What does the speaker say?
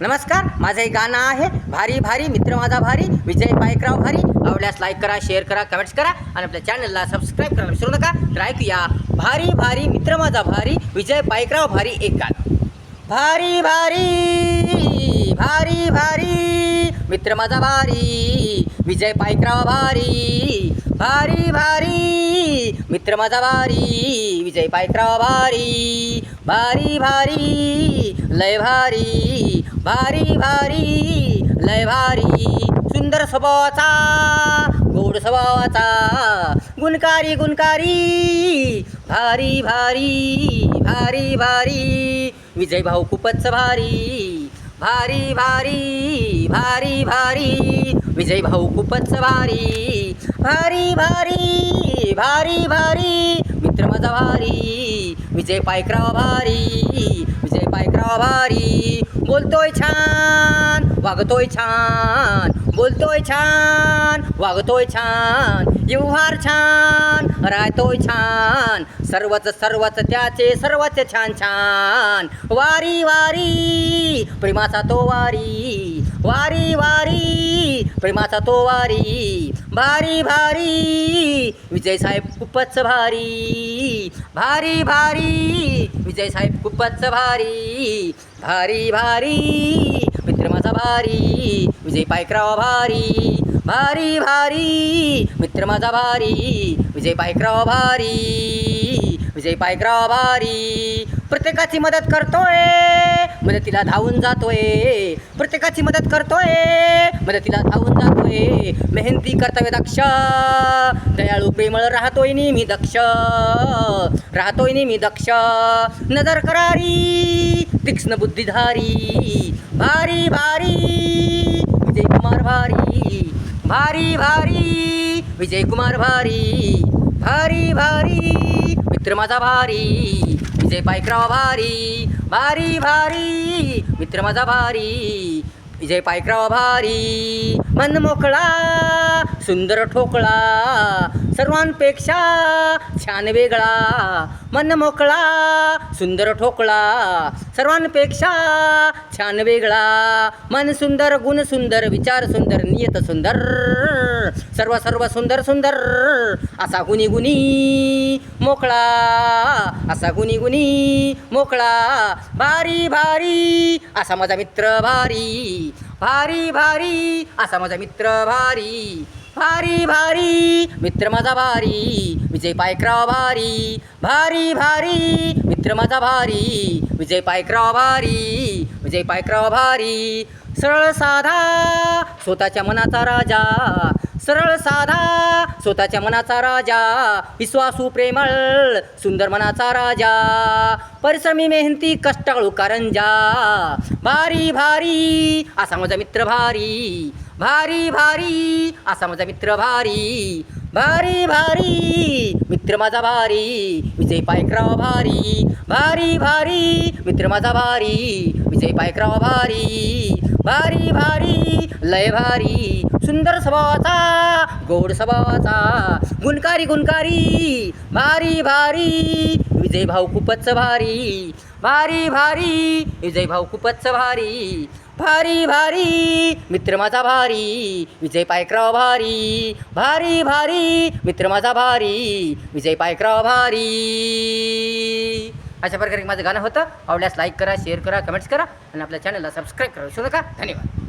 नमस्कार माझं एक गाणं आहे. भारी भारी मित्र माझा भारी विजय पायकराव भारी. आवडल्यास लाईक करा शेअर करा कमेंट्स करा आणि आपल्या चॅनलला सबस्क्राईब करायला विसरू नका. तर ऐकूया. भारी भारी मित्र माझा भारी विजय पायकराव भारी एक गाणं. भारी भारी भारी भारी मित्र माझा भारी विजय पायकराव भारी. भारी भारी मित्र माझा भारी विजय पायकराव भारी. भारी भारी लय भारी. भारी भारी लय भारी सुंदर स्वभावाचा गोड स्वभावाचा. गुणकारी गुणकारी. भारी भारी भारी भारी. विजय भाऊ खूपच भारी. भारी भारी भारी भारी. विजय भाऊ खूपच भारी. भारी भारी भारी भारी. मित्र माझा भारी. विजय पायकराव भारी. विजय पायकराव भारी. बोलतोय छान वागतोय छान. बोलतोय छान वागतोय छान. व्यवहार छान राहतोय छान. सर्वच सर्वच त्याचे सर्वच छान छान. वारी वारी प्रेमाचा तो वारी. वारी वारी प्रेमाचा तो वारी भारी भारी विजय साहेब खूपच भारी भारी भारी विजय साहेब खूपच भारी भारी भारी मित्र माझा भारी विजय पायकराव भारी भारी भारी मित्र माझा भारी विजय पायकराव भारी. विजय पायकराव भारी प्रत्येकाची मदत करतोय मदतीला धावून जातोय. प्रत्येकाची मदत करतोय मदतीला धावून जातोय. मेहनती कर्तव्य दक्ष दयाळू प्रेमळ राहतोय नेहमी दक्ष. राहतोय नेहमी दक्ष. नजर करारी तीक्ष्ण बुद्धिधारी. भारी भारी विजय कुमार भारी. भारी भारी विजय कुमार भारी. भारी भारी. मित्र माझा भारी विजय पायकराव भारी भारी भारी मित्र माझा भारी विजय पायकराव भारी. मन मोकळा सुंदर ठोकळा सर्वांपेक्षा छान वेगळा. मन मोकळा सुंदर ठोकळा सर्वांपेक्षा छान वेगळा. मन सुंदर गुण सुंदर विचार सुंदर नियत सुंदर. सर्व सर्व सुंदर सुंदर. असा गुणी गुणी मोकळा. असा गुणी गुणी मोकळा. भारी भारी. असा माझा मित्र भारी. भारी भारी. असा माझा मित्र भारी. भारी भारी. मित्र माझा भारी. विजय पायकराव भारी. भारी भारी. मित्र माझा भारी. विजय पायकराव भारी. विजय पायकराव भारी. सरळ साधा स्वतःच्या मनाचा राजा. सरळ साधा स्वतःच्या मनाचा राजा विश्वासू प्रेमळ सुंदर मनाचा राजा. परिश्रमी मेहनती कष्टाळू कारंजा. भारी भारी असा माझा मित्र भारी. भारी भारी असा माझा मित्र भारी. भारी भारी मित्र माझा भारी. विजय पायकराव भारी. भारी भारी मित्र माझा भारी. विजय पायकराव भारी. भारी भारी लय भारी. सुंदर स्वभावाचा गोड स्वभावाचा. गुणकारी गुणकारी भारी भारी विजय भाऊ खूपच भारी. भारी भारी विजय भाऊ खूपच भारी. भारी भारी मित्र माझा भारी विजय पायकराव भारी. भारी भारी मित्र माझा भारी विजय पायकराव भारी. अशा प्रकारे माझं गाणं होतं. आवडल्यास लाईक करा शेअर करा कमेंट्स करा आणि आपल्या चॅनलला सबस्क्राईब करा विसरू नका. धन्यवाद.